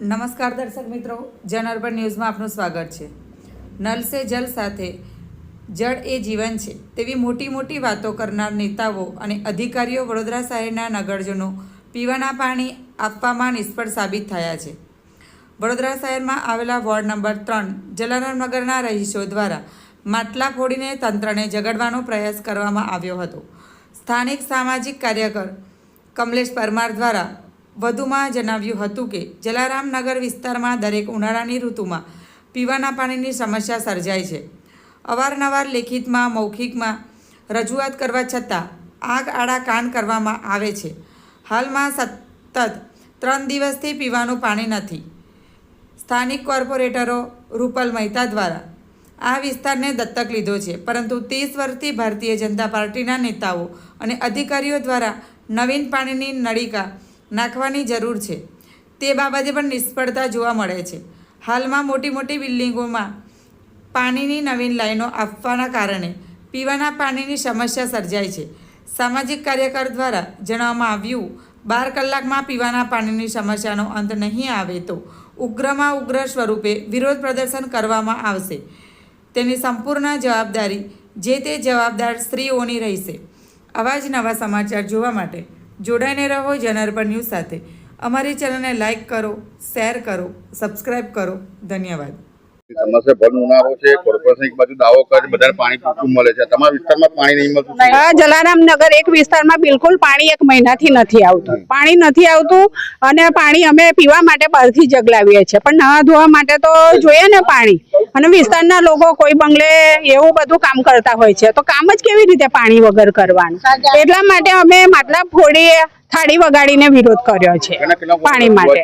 નમસ્કાર દર્શક મિત્રો, જન અર્બન ન્યૂઝમાં આપનું સ્વાગત છે. નલ સે જલ સાથે જળ એ જીવન છે તેવી મોટી મોટી વાતો કરનાર નેતાઓ અને અધિકારીઓ વડોદરા શહેરના નગરજનો પીવાના પાણી આપવામાં નિષ્ફળ સાબિત થયા છે. વડોદરા શહેરમાં આવેલા વોર્ડ નંબર ત્રણ જલારામ નગરના રહીશો દ્વારા માટલા ફોડીને તંત્રને જગાડવાનો પ્રયાસ કરવામાં આવ્યો હતો. સ્થાનિક સામાજિક કાર્યકર કમલેશ પરમાર દ્વારા વધુમાં જણાવ્યું હતું કે જલારામનગર વિસ્તારમાં દરેક ઉનાળાની ઋતુમાં પીવાના પાણીની સમસ્યા સર્જાય છે. અવારનવાર લેખિતમાં, મૌખિકમાં રજૂઆત કરવા છતાં આગ આડા કાન કરવામાં આવે છે. હાલમાં સતત ત્રણ દિવસથી પીવાનું પાણી નથી. સ્થાનિક કોર્પોરેટરો રૂપલ મહેતા દ્વારા આ વિસ્તારને દત્તક લીધો છે, પરંતુ ત્રીસ વર્ષથી ભારતીય જનતા પાર્ટીના નેતાઓ અને અધિકારીઓ દ્વારા નવીન પાણીની નળિકા નાખવાની જરૂર છે. તે બાબતે પણ નિષ્ફળતા જોવા મળે છે. હાલમાં મોટી મોટી બિલ્ડિંગોમાં પાણીની નવીન લાઈનો આપવાના કારણે પીવાના પાણીની સમસ્યા સર્જાય છે. સામાજિક કાર્યકર દ્વારા જણાવવામાં આવ્યું, બાર કલાકમાં પીવાના પાણીની સમસ્યાનો અંત નહીં આવે તો ઉગ્રમાં ઉગ્ર સ્વરૂપે વિરોધ પ્રદર્શન કરવામાં આવશે. તેની સંપૂર્ણ જવાબદારી જે તે જવાબદાર સ્ત્રીઓની રહેશે. આવા જ નવા સમાચાર જોવા માટે જોડાઈને રહો જનાર્પણ ન્યૂઝ સાથે. અમારી ચેનલને લાઇક કરો શેર કરો સબસ્ક્રાઈબ કરો. ધન્યવાદ. સમસ્યા ભર ઉનાળો છે કોર્પોરેશન એક બાજુ દાવો કરે બધાને પાણી પૂરતું મળે છે. તમારા વિસ્તારમાં પાણી નહીં મળતું હા જલારામ નગર એક વિસ્તારમાં બિલકુલ પાણી એક મહિનાથી નથી આવતું. પાણી નથી આવતું અને પાણી અમે પીવા માટે બહારથી જગલાવીએ છીએ. પણ નવા ધોવા માટે તો જોઈએ ને પાણી. અને વિસ્તારના લોકો કોઈ બંગલે એવું બધું કામ કરતા હોય છે. તો કામ જ કેવી રીતે પાણી વગર કરવાનું? એટલા માટે અમે માટલા ફોડીએ થાળી વગાડીને વિરોધ કર્યો છે પાણી માટે.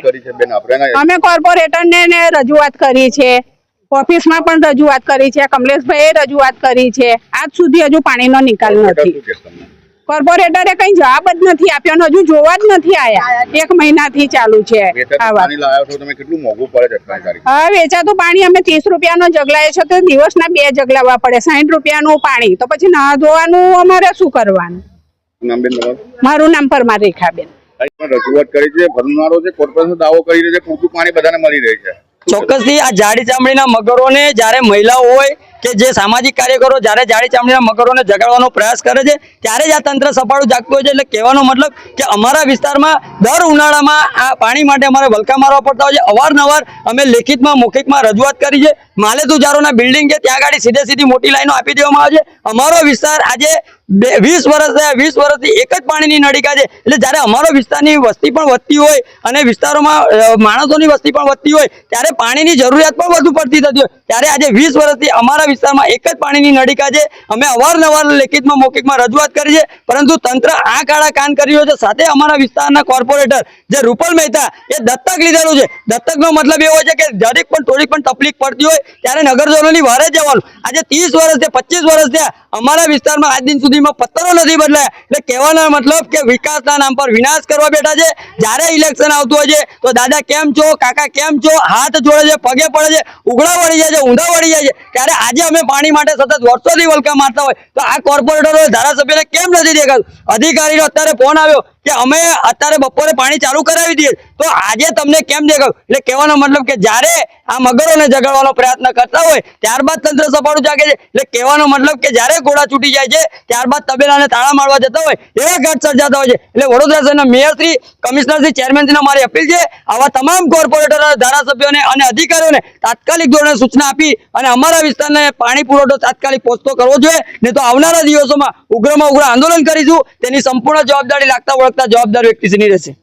અમે કોર્પોરેટરને રજૂઆત કરી છે. ઓફિસમાં પણ રજૂઆત કરી છે કમલેશભાઈએ રજૂઆત કરી છે. આજ સુધી હજુ પાણીનો નિકાલ નથી? કોર્પોરેટરે કઈ જવાબ જ નથી આપ્યો અને હજુ જોવા જ નથી આયા. એક મહિનાથી ચાલુ છે હા વેચાતું પાણી અમે ત્રીસ રૂપિયાનો જગલાએ છે તો દિવસના બે જગલાવા પડે. સાઠ રૂપિયાનું પાણી તો પછી ના ધોવાનું અમારે શું કરવાનું? મારું નામ પરમાર રેખાબેન. રજૂઆત કરી છે ભરનારો છે કોર્પોરેશન દાવો કરી રહ્યો છે પૂરતું પાણી બધાને મળી રહે છે. ચોક્કસથી આ જાડી ચામડીના મગરોને જ્યારે મહિલાઓ હોય કે જે સામાજિક કાર્યકરો જ્યારે જાડી ચામડીના મગરોને જગાડવાનો પ્રયાસ કરે છે, ત્યારે જ આ તંત્ર સફાળું જાગતું હોય છે. એટલે કહેવાનો મતલબ કે અમારા વિસ્તારમાં દર ઉનાળામાં આ પાણી માટે અમારે વલકા મારવા પડતા હોય છે. અવારનવાર અમે લેખિતમાં, મૌખિકમાં રજૂઆત કરી છે. માલેતુજારોના બિલ્ડિંગ છે, ત્યાં ગાડી સીધે સીધી મોટી લાઈનો આપી દેવામાં આવે છે. અમારો વિસ્તાર આજે બે, વીસ વર્ષ થયા, વીસ વર્ષથી એક જ પાણીની નળિકા છે. એટલે જ્યારે અમારો વિસ્તારની વસ્તી પણ વધતી હોય અને વિસ્તારોમાં માણસોની વસ્તી પણ વધતી હોય, ત્યારે પાણીની જરૂરિયાત પણ વધુ પડતી થતી હોય. ત્યારે આજે વીસ વર્ષથી અમારા વિસ્તારમાં એક જ પાણીની નળિકા છે. અમે અવારનવાર લેખિતમાં, મૌખિકમાં રજૂઆત કરી છે. પરંતુ તંત્ર આ કાળા કાન કરી છે. સાથે અમારા વિસ્તારના કોર્પોરેટર, જે રૂપલ મહેતા, એ દત્તક લીધેલું છે. દત્તકનો મતલબ એવો છે કે દરેક પણ થોડીક પણ તકલીફ પડતી હોય, ત્યારે નગરજનોની વારે જવાનું. આજે ત્રીસ વર્ષ છે પચીસ વર્ષ થયા, અમારા વિસ્તારમાં આજ દિન સુધીમાં પત્તરો નથી બદલાયા. એટલે કહેવાનો મતલબ કે વિકાસના નામ પર વિનાશ કરવા બેઠા છે. જ્યારે ઇલેક્શન આવતું હોય છે, તો દાદા કેમ છો? કાકા કેમ છો? હાથ જોડે છે, પગે પડે છે, ઉઘડા વળી જાય છે, ઊંધા વળી જાય છે. ત્યારે આજે અમે પાણી માટે સતત વર્ષોથી વલકા મારતા હોય. તો આ કોર્પોરેટરો ધારાસભ્યને કેમ નથી દેખાતું? અધિકારીનો અત્યારે ફોન આવ્યો. કે અમે અત્યારે બપોરે પાણી ચાલુ કરાવી દઈએ. તો આજે તમને કેમ દેખાયું? એટલે કહેવાનો મતલબ કે જ્યારે આ મગરોને જગાડવાનો પ્રયત્ન કરતા હોય, ત્યારબાદ તંત્ર સફાળું જાગે છે. એટલે કહેવાનો મતલબ કે જ્યારે ઘોડા છૂટી જાય છે, ત્યારબાદ તબેલાને તાળા મારવા જતા હોય, એવા ઘટ સર્જાતા હોય છે. એટલે વડોદરા શહેરના મેયરશ્રી કમિશનરશ્રી ચેરમેનશ્રીને મારી અપીલ છે, આવા તમામ કોર્પોરેટરો, ધારાસભ્યોને અને અધિકારીઓને તાત્કાલિક ધોરણે સૂચના આપી અને અમારા વિસ્તારને પાણી પુરવઠો તાત્કાલિક પહોંચતો કરવો જોઈએ. નહીં તો આવનારા દિવસોમાં ઉગ્રમાં ઉગ્ર આંદોલન કરીશું. તેની સંપૂર્ણ જવાબદારી લાગતા ઓળખતા જવાબદાર વ્યક્તિશ્રીની રહેશે